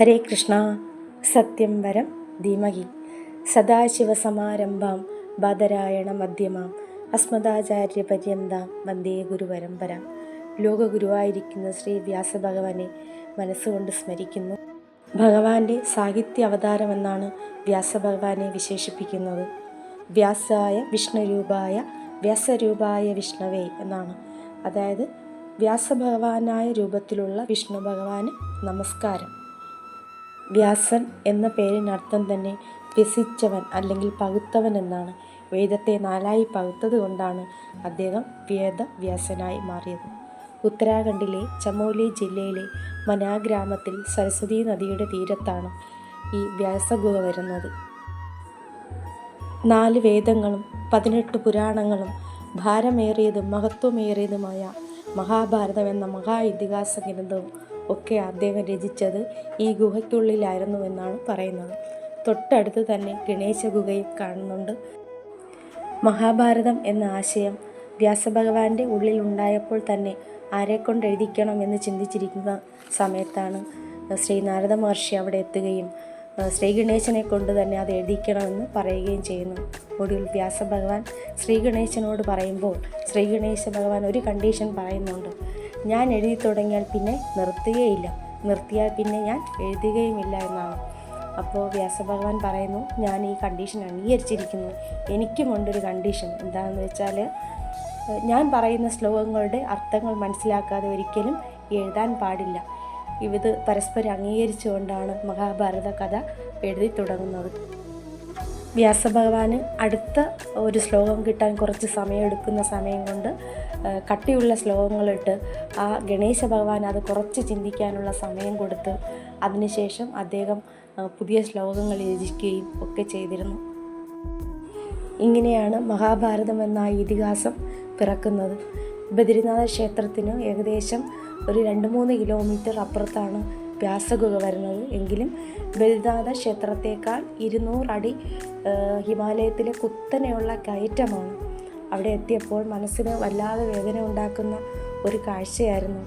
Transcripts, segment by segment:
ഹരേ കൃഷ്ണ. സത്യം വരം ധീമഹി. സദാശിവസമാരംഭാം ബാദരായണ മധ്യമാം അസ്മദാചാര്യപര്യന്താം വന്ദേ ഗുരുപരമ്പര. ലോകഗുരുവായിരിക്കുന്ന ശ്രീ വ്യാസഭഗവാനെ മനസ്സുകൊണ്ട് സ്മരിക്കുന്നു. ഭഗവാന്റെ സാഹിത്യ അവതാരമെന്നാണ് വ്യാസഭഗവാനെ വിശേഷിപ്പിക്കുന്നത്. വ്യാസായ വിഷ്ണുരൂപായ വ്യാസരൂപായ വിഷ്ണവേ എന്നാണ്. അതായത് വ്യാസഭഗവാനായ രൂപത്തിലുള്ള വിഷ്ണു ഭഗവാന് നമസ്കാരം. വ്യാസൻ എന്ന പേരിനർത്ഥം തന്നെ വ്യസിച്ചവൻ അല്ലെങ്കിൽ പകുത്തവൻ എന്നാണ്. വേദത്തെ നാലായി പകുത്തത് കൊണ്ടാണ് അദ്ദേഹം വേദവ്യാസനായി മാറിയത്. ഉത്തരാഖണ്ഡിലെ ചമോലി ജില്ലയിലെ മനാ ഗ്രാമത്തിൽ സരസ്വതി നദിയുടെ തീരത്താണ് ഈ വ്യാസഗുഹ വരുന്നത്. നാല് വേദങ്ങളും പതിനെട്ട് പുരാണങ്ങളും ഭാരമേറിയതും മഹത്വമേറിയതുമായ മഹാഭാരതം എന്ന മഹാ ഇതിഹാസ ഗ്രന്ഥവും ഒക്കെ അദ്ദേഹം രചിച്ചത് ഈ ഗുഹയ്ക്കുള്ളിലായിരുന്നുവെന്നാണ് പറയുന്നത്. തൊട്ടടുത്ത് തന്നെ ഗണേശ ഗുഹയും കാണുന്നുണ്ട്. മഹാഭാരതം എന്ന ആശയം വ്യാസഭഗവാന്റെ ഉള്ളിൽ ഉണ്ടായപ്പോൾ തന്നെ ആരെക്കൊണ്ട് എഴുതിക്കണം എന്ന് ചിന്തിച്ചിരിക്കുന്ന സമയത്താണ് ശ്രീ നാരദ മഹർഷി അവിടെ എത്തുകയും ശ്രീ ഗണേശനെ കൊണ്ട് തന്നെ അത് എഴുതിക്കണമെന്ന് പറയുകയും ചെയ്യുന്നു. ഒടുവിൽ വ്യാസഭഗവാൻ ശ്രീ ഗണേശനോട് പറയുമ്പോൾ ശ്രീ ഗണേശ ഭഗവാൻ ഒരു കണ്ടീഷൻ പറയുന്നുണ്ട്. ഞാൻ എഴുതി തുടങ്ങിയാൽ പിന്നെ നിർത്തുകയില്ല. നിർത്തിയാൽ പിന്നെ ഞാൻ എഴുതുകയുമില്ല എന്നാണ്. അപ്പോൾ വ്യാസഭഗവാൻ പറയുന്നു ഞാൻ ഈ കണ്ടീഷൻ അംഗീകരിച്ചിരിക്കുന്നു. എനിക്കുമുണ്ടൊരു കണ്ടീഷൻ എന്താണെന്ന് വെച്ചാൽ ഞാൻ പറയുന്ന ശ്ലോകങ്ങളുടെ അർത്ഥങ്ങൾ മനസ്സിലാക്കാതെ ഒരിക്കലും എഴുതാൻ പാടില്ല. ഇത് പരസ്പരം അംഗീകരിച്ചുകൊണ്ടാണ് മഹാഭാരത കഥ എഴുതി തുടങ്ങുന്നത്. വ്യാസഭഗവാന് അടുത്ത ഒരു ശ്ലോകം കിട്ടാൻ കുറച്ച് സമയം എടുക്കുന്ന സമയം കൊണ്ട് കട്ടിയുള്ള ശ്ലോകങ്ങളിട്ട് ആ ഗണേശ ഭഗവാൻ അത് കുറച്ച് ചിന്തിക്കാനുള്ള സമയം കൊടുത്ത് അതിനുശേഷം അദ്ദേഹം പുതിയ ശ്ലോകങ്ങൾ രചിക്കുകയും ഒക്കെ ചെയ്തിരുന്നു. ഇങ്ങനെയാണ് മഹാഭാരതം എന്ന ഇതിഹാസം പിറക്കുന്നത്. ബദ്രിനാഥ ക്ഷേത്രത്തിന് ഏകദേശം ഒരു രണ്ട് മൂന്ന് കിലോമീറ്റർ അപ്പുറത്താണ് വ്യാസഗുഹ വരുന്നത്. എങ്കിലും ബദ്രിനാഥ ക്ഷേത്രത്തേക്കാൾ ഇരുന്നൂറടി ഹിമാലയത്തിലെ കുത്തനെയുള്ള കയറ്റമാണ്. അവിടെ എത്തിയപ്പോൾ മനസ്സിന് വല്ലാതെ വേദന ഉണ്ടാക്കുന്ന ഒരു കാഴ്ചയായിരുന്നു.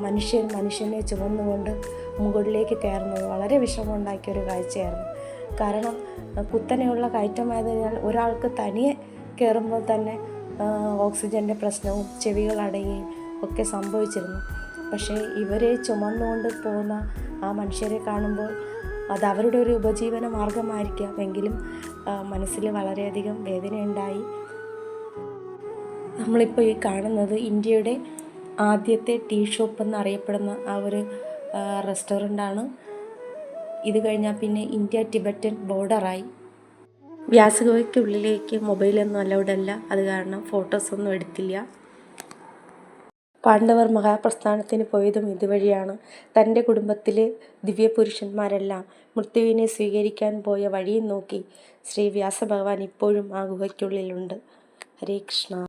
മനുഷ്യൻ മനുഷ്യനെ ചുമന്നുകൊണ്ട് മുകളിലേക്ക് കയറുന്നത് വളരെ വിഷമമുണ്ടാക്കിയ ഒരു കാഴ്ചയായിരുന്നു. കാരണം കുത്തനെയുള്ള കയറ്റമായതിനാൽ ഒരാൾക്ക് തനിയെ കയറുമ്പോൾ തന്നെ ഓക്സിജന്റെ പ്രശ്നവും ചെവികൾ അടയുകയും ഒക്കെ സംഭവിച്ചിരുന്നു. പക്ഷേ ഇവരെ ചുമന്നുകൊണ്ട് പോകുന്ന ആ മനുഷ്യരെ കാണുമ്പോൾ അത് അവരുടെ ഒരു ഉപജീവന മാർഗമായിരിക്കാം. എങ്കിലും മനസ്സിൽ വളരെയധികം വേദനയുണ്ടായി. നമ്മളിപ്പോൾ ഈ കാണുന്നത് ഇന്ത്യയുടെ ആദ്യത്തെ ടീ ഷോപ്പ് എന്നറിയപ്പെടുന്ന ആ ഒരു റെസ്റ്റോറന്റാണ് ഇത് കഴിഞ്ഞാൽ പിന്നെ ഇന്ത്യ ടിബറ്റൻ ബോർഡറായി. വ്യാസഗുഹയ്ക്കുള്ളിലേക്ക് മൊബൈലൊന്നും അലൗഡ് അല്ല അത് കാരണം ഫോട്ടോസൊന്നും എടുത്തില്ല. പാണ്ഡവർ മഹാപ്രസ്ഥാനത്തിന് പോയതും ഇതുവഴിയാണ്. തന്റെ കുടുംബത്തിലെ ദിവ്യപുരുഷന്മാരെല്ലാം മൃത്യുവിനെ സ്വീകരിക്കാൻ പോയ വഴിയും നോക്കി ശ്രീ വ്യാസഭഗവാൻ ഇപ്പോഴും ആ ഗുഹയ്ക്കുള്ളിലുണ്ട് ഹരേ കൃഷ്ണ.